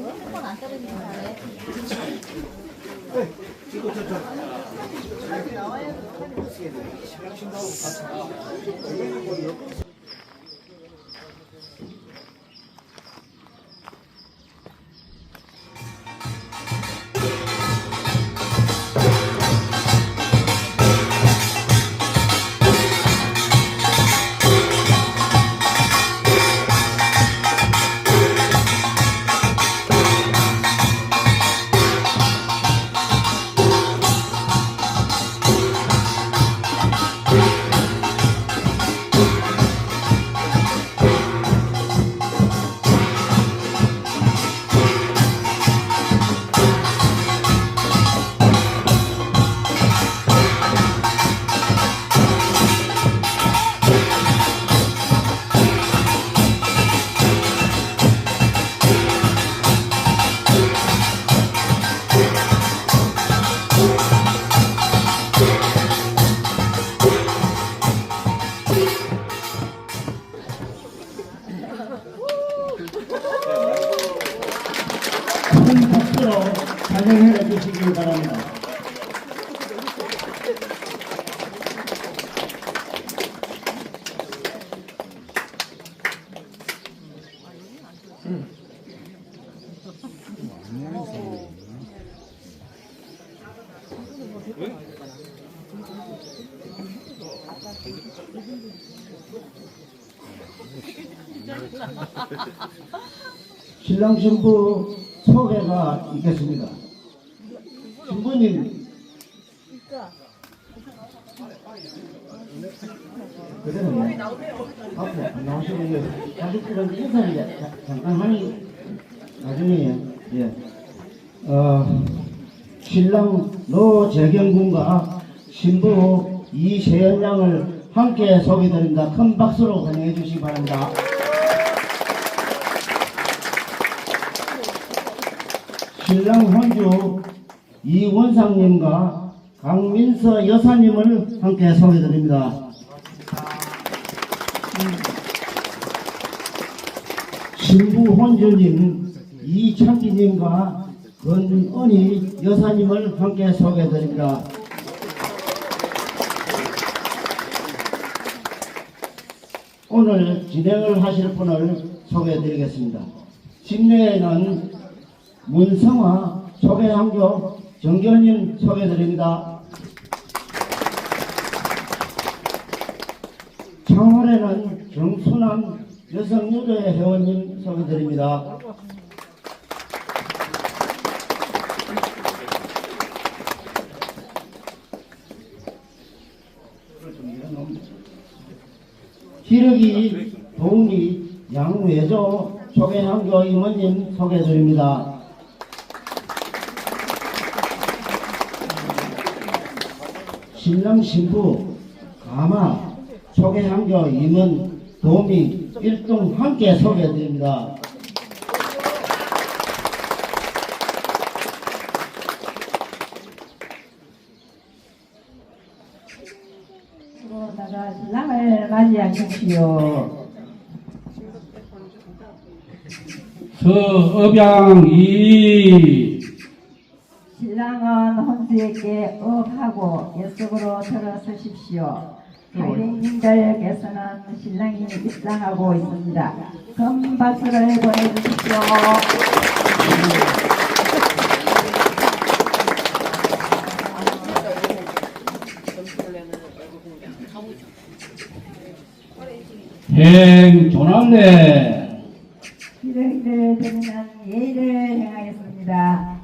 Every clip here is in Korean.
한번안 떨어지는 거래. 큰 신랑 신부 소개가 있겠습니다. 신부님 그대로 앞으로 안 나오시고 이제 가족들은 인사를 자- 잠깐 하니 나중에 예. 어, 신랑 노재경 군과 신부 이세연 양을 함께 소개드립니다. 큰 박수로 환영해 주시기 바랍니다. 신랑 혼주 이원상님과 강민서 여사님을 함께 소개드립니다. 신부 혼주님 이창기님과 권은희 여사님을 함께 소개드립니다. 오늘 진행을 하실 분을 소개해드리겠습니다. 진례에는 문성화 소개한교 정견님 소개드립니다. 창월에는 정순남 여성유대 회원님 소개드립니다. 기러기 동리 양외조 소개한교 임원님 소개드립니다. 신랑 신부 가마 소개한교 임원 도미 일동 함께 소개해드립니다. 다가 신랑을 맞이 하십시오. 서업양이 신랑은 혼주에게 업하고 예속으로 들어서십시오. 하객님들께서는 신랑이 입장하고 있습니다. 큰 박수를 보내주십시오. 행조남래 기러기를 드리는 예의를 행하겠습니다.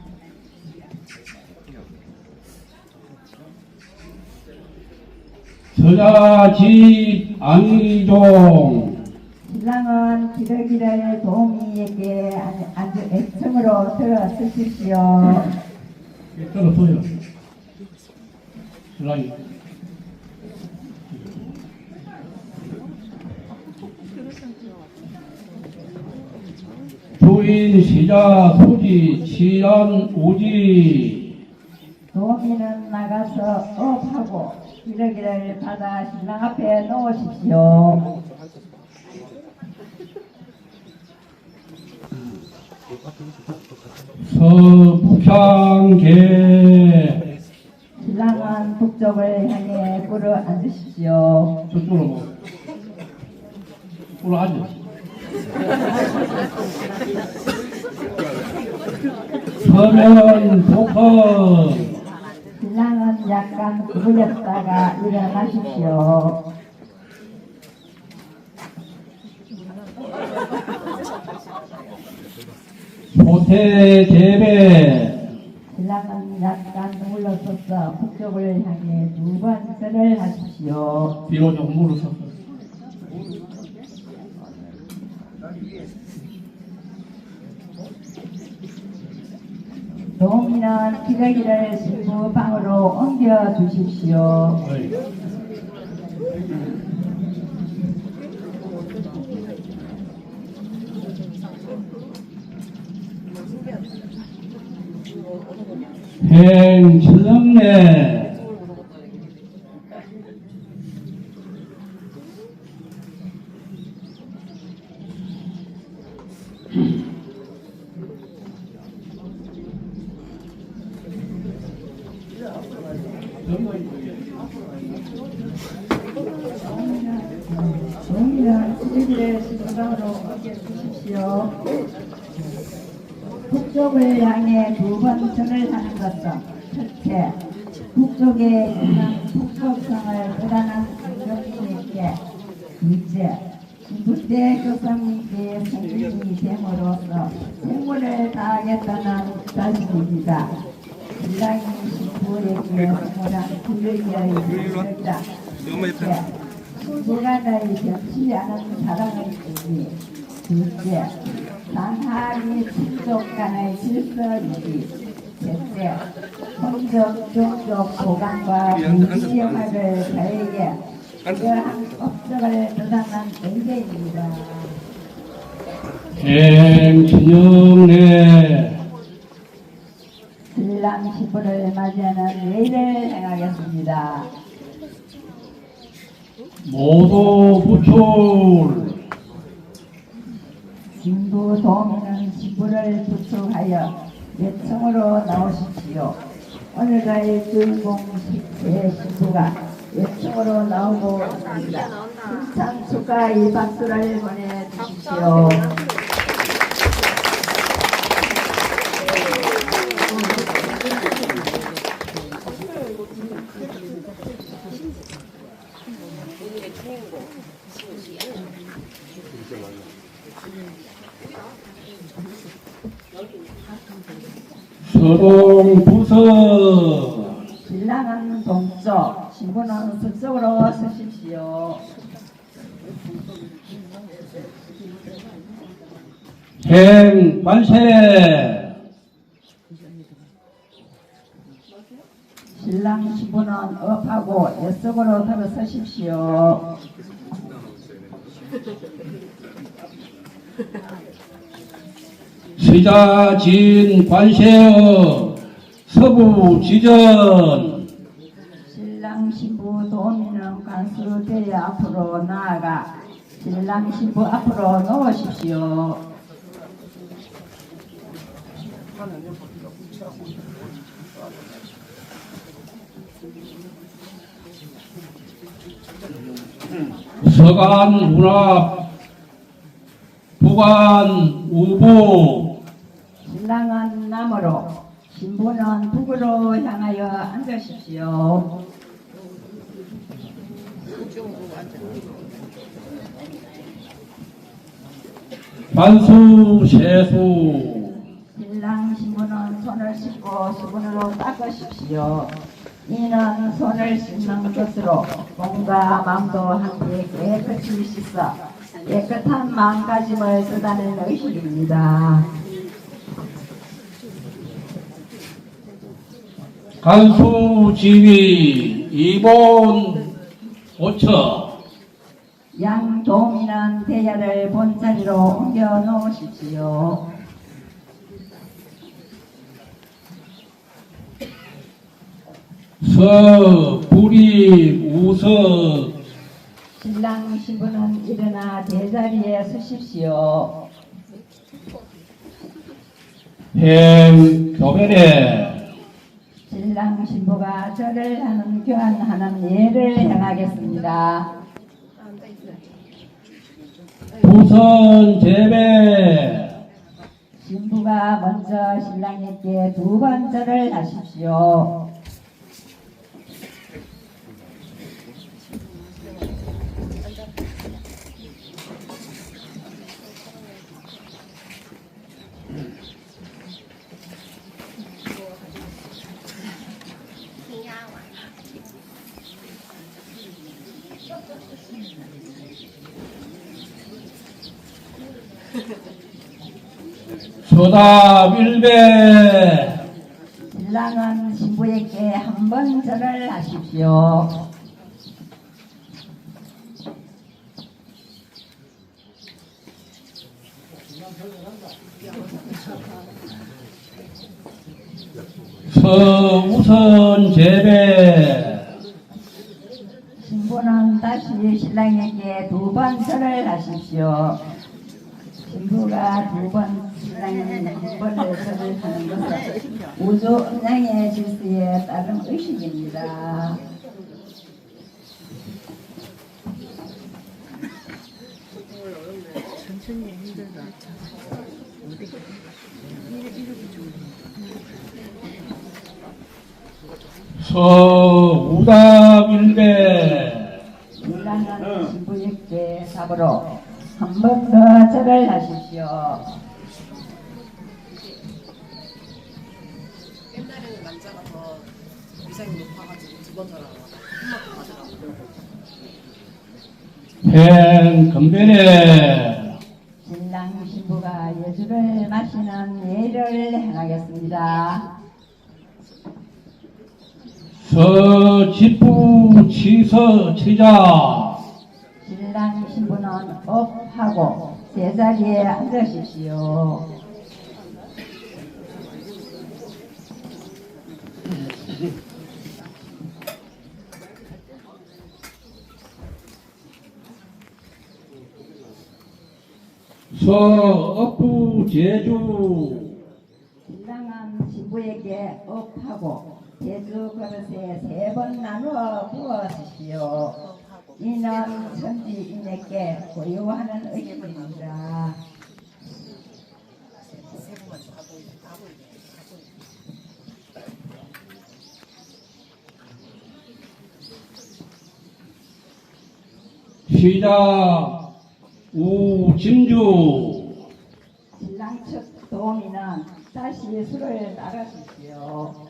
서자집 안희종 신랑은 기러기를 도우미에게 앉아 애청으로 들어서십시오. 떨어서요 신랑이 주인 시자 소지 치안 오지 도우미는 나가서 업하고 기러기를 받아 신랑 앞에 놓으십시오. 서북향계 신랑은 북쪽을 향해 꿇어 앉으십시오. 저쪽으로 뭐 오늘 앉아 서면 복헌 신랑은 약간 구부렸다가 일어나십시오. 소태대배 신랑은 약간 물러서서 북쪽을 향해 두번 절을 하십시오. 뒤로 좀 물어서 동이는 기러기를 신부 방으로 옮겨 주십시오. 행칠령내 동이는 기러기를 신부 방으로 옮겨 주십시오. 북쪽을 향해 절을 하는 것은 첫째, 북쪽에 있는 북쪽성을 고단한 성령님께 둘째, 그때 교사님께 성령이 됨으로써 생물을 다하겠다는 다짐입니다. 신랑이 신부에게 성물한 기르기의 일자 수간의 변치 않은 사랑을 주니 둘째, 상하이 북쪽 간의 질서이기 셋째, 성적, 종족, 보강과 분지 영화를 저에게 그한 업적을 도당한 은혜입니다. 행칠령내 신랑 신부를 맞이하는 예를 행하겠습니다. 모두 부출 신부 도민은 신부를 부축하여 예청으로 나오십시오. 오늘의 주인공 제 신부가 예청으로 나오고 있습니다. 힘찬 축하의 박수를 보내주십시오. 서동 부서 신랑은 동쪽, 신부는 서쪽으로 서십시오. 행 관세 신랑 신부는 업하고 옆쪽으로 들어서십시오. 시자진 관세어 서부 지전 신랑 신부 도민은 간수대 앞으로 나아가 신랑 신부 앞으로 놓으십시오. 서간 문합 부관 우부 신랑은 남으로 신부는 북으로 향하여 앉으십시오. 관수 세수 신랑 신부는 손을 씻고 수건으로 닦으십시오. 이는 손을 씻는 것으로 몸과 마음도 함께 깨끗이 씻어 깨끗한 마음가짐을 쓰다는 의식입니다. 간수 지위 이본 오처 양도민은 대야를 본자리로 옮겨 놓으십시오. 서 불이 우서 신랑 신부는 일어나 대자리에 서십시오. 행 교변에 신랑 신부가 절을 하는 교환하는 예를 행하겠습니다. 부선 재배 신부가 먼저 신랑에게 두번 절을 하십시오. 서답 일배 신랑은 신부에게 한 번 절을 하십시오. 서우선 재배 신부는 다시 신랑에게 두 번 절을 하십시오. 신부가 두번 한 번을 절을 하는 것은 우주 은양의 질서에 따른 의식입니다. 일배 신랑은 신부에게 답으로 한 번 더 절을 하십시오. 행 건변에 신랑 신부가 예주를 마시는 예를 행하겠습니다. 서지부 치서 치자 신랑 신부는 업하고 제자리에 앉으십시오. 서업부 제주. 신랑은 신부에게 업하고 제주 그릇에 세 번 나누어 부어주시오. 이는 천지인에게 고요하는 하고 시작 우진주 신랑 측 도우미는 다시 술을 나가주시오.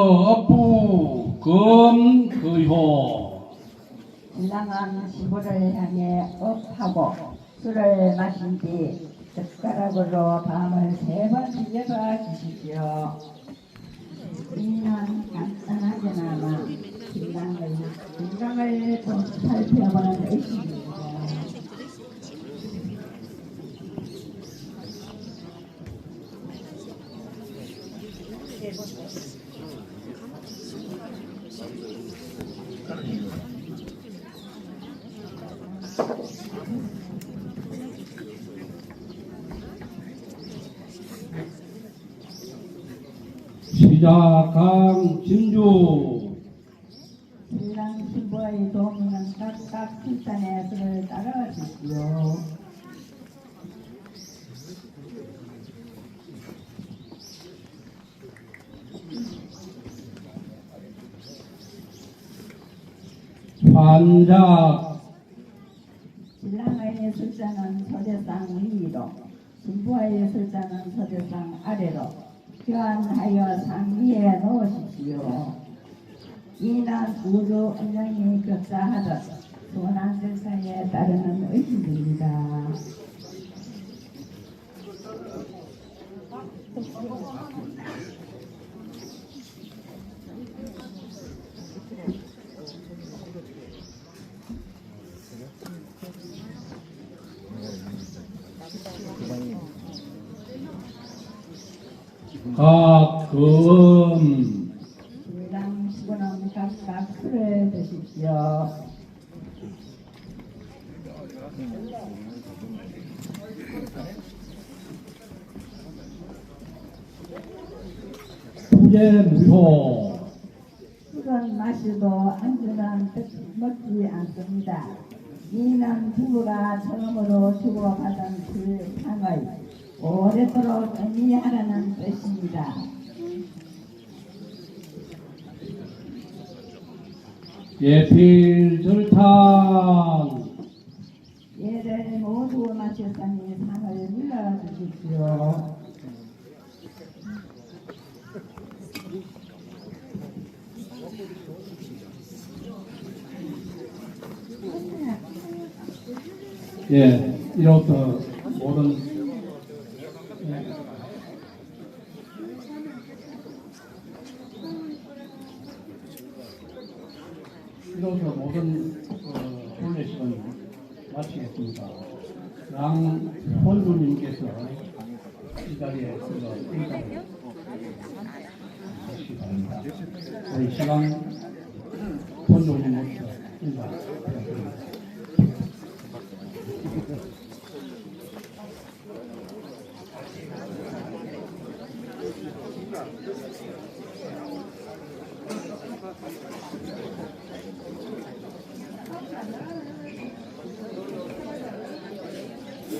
서업부 검의호 신랑은 신부를 향해 업하고 술을 마신 뒤 젓가락으로 밤을 세 번 빌려봐 주십시오. 이 는 간단하게나마 신랑을 신랑을 좀 살펴보는 의식입니다. 시작 강진주. 신랑 신부의 도우미는 각각 술잔에 술을 따라 주시오. 환작. 신랑의 술잔은 서대상 위로, 신부의 술잔은 서대상 아래로 교환하여 상위에 놓으십시오. 이는 우주 운명이 격사하듯 순환 절차에 따르는 의식입니다. 각금 신랑 신부는 각 박수를 주십시오. 부재 무효 술은 마시고 안주는 먹지 않습니다. 이는 부부가 처음으로 주고받은 그 상을 오랫도록 의미하라는 뜻입니다. 예필 절탄 예를 모두 마셨으니 상을 밀어주십시오. 예, 이로부터 모든 예. 이로부터 모든 어, 혼례식은 마치겠습니다. 양 본주님께서 이 자리에 서서 인사를 하시기 바랍니다. 우리 시간 본주님부터 인사 부탁드립니다.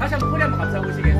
다시 한번 꼬리 한번 감싸보시겠어요?